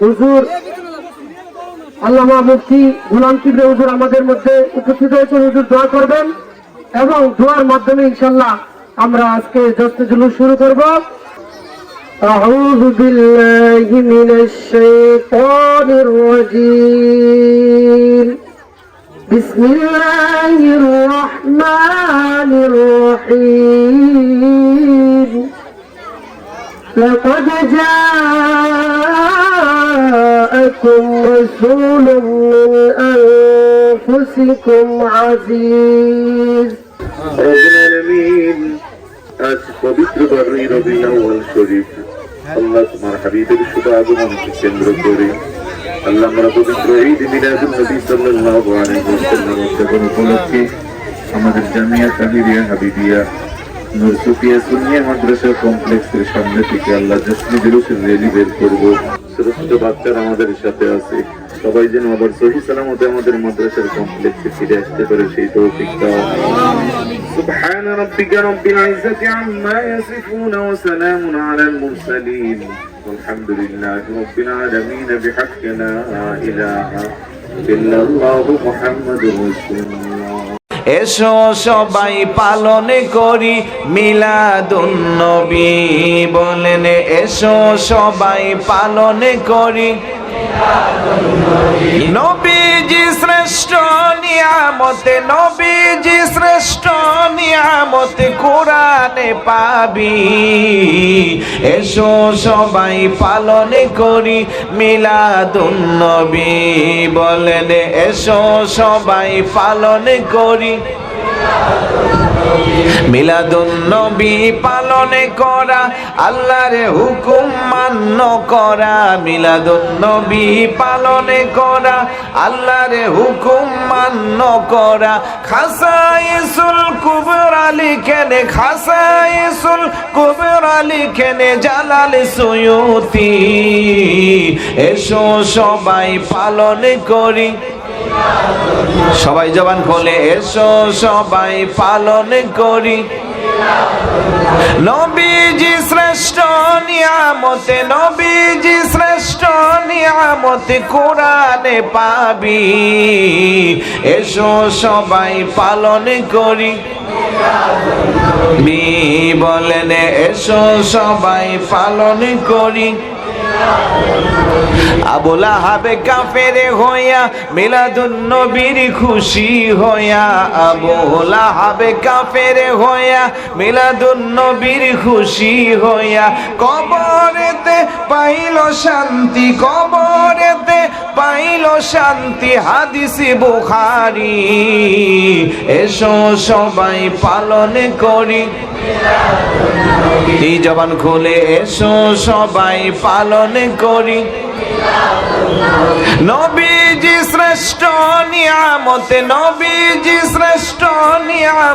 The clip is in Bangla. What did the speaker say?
হুজুর আল্লামা মুফতি গুলাম কিবরে হুজুর আমাদের মধ্যে উপস্থিত হয়েছে হুজুর দোয়া করবেন এবং দোয়ার মাধ্যমে ইনশাল্লাহ আমরা আজকে জস্ত জুলুস শুরু করব أعوذ بالله من الشيطان الرجيم بسم الله الرحمن الرحيم لقد جاءكم رسول من أنفسكم عزيز রবিন আলমিন আজ পবিত্র বারুই রবিন আউয়াল শরীফ আল্লাহ তোমার হাবিবের শুভ আগমনকে কেন্দ্র করে আল্লাহ আমরা পবিত্র ঈদ মিলাদুল নবী সাল্লাল্লাহু আলাইহি ওয়াসাল্লাম উদযাপন উপলক্ষে আমাদের জামিয়া তাহিরিয়া হাবিবিয়া নূর সুফিয়া সুন্নিয়া মাদ্রাসা কমপ্লেক্সের সামনে থেকে আল্লাহ জশ্নি জুলুসের রেলি বের করব শ্রেষ্ঠ বাচ্চারা আমাদের সাথে আছে সবাই যেন আবার সহি সালামতে আমাদের মাদ্রাসার কমপ্লেক্সে ফিরে আসতে পারে সেই তৌফিক দাও سبحان ربك رب العزة عما يصفون وسلام على المرسلين والحمد لله رب العالمين بحق لا إله إلا الله محمد رسول الله এসো সবাই পালন করি মিলাদুন্নবী বলেন এসো সবাই পালন করি। নবীজি শ্রেষ্ঠ নিয়ামতে নবীজি নিয়ামতে কোরআনে পাবি। এসো সবাই পালন করি মিলাদুন নবী। বলেন এসো সবাই পালন করি। মিলাদুন্নবী পালনে করা, আল্লাহর হুকুম মান্য করা। মিলাদুন্নবী পালনে করা, আল্লাহর হুকুম মান্য করা। খাসাইসুল কুবরা লিখেনে, খাসাইসুল কুবরা লিখেনে, জালাল সুয়ুতি। এসো সবাই পালন করি। সবাই জবান খোলে, এসো সবাই পালন করি। নবীজি শ্রেষ্ঠ নিয়ামতে, নবীজি শ্রেষ্ঠ নিয়ামতে কোরআনে পাবি। এসো সবাই পালন করি। বলেন, এসো সবাই পালন করি। আবুলা হাবে কাফেরে হইয়া মিলাদুন নবীর খুশি হইয়া আবুলা হাবে কাফেরে হইয়া মিলাদুন নবীর খুশি হইয়া কবরেতে পাইল শান্তি, কবরেতে পাইল শান্তি, হাদিসি বুখারি। এসো সবাই পালন করি। এই জবান খুলে এসো সবাই পালন করি। নবীজি শ্রেষ্ঠ নিয়ামতে নবীজি শ্রেষ্ঠ নিয়াম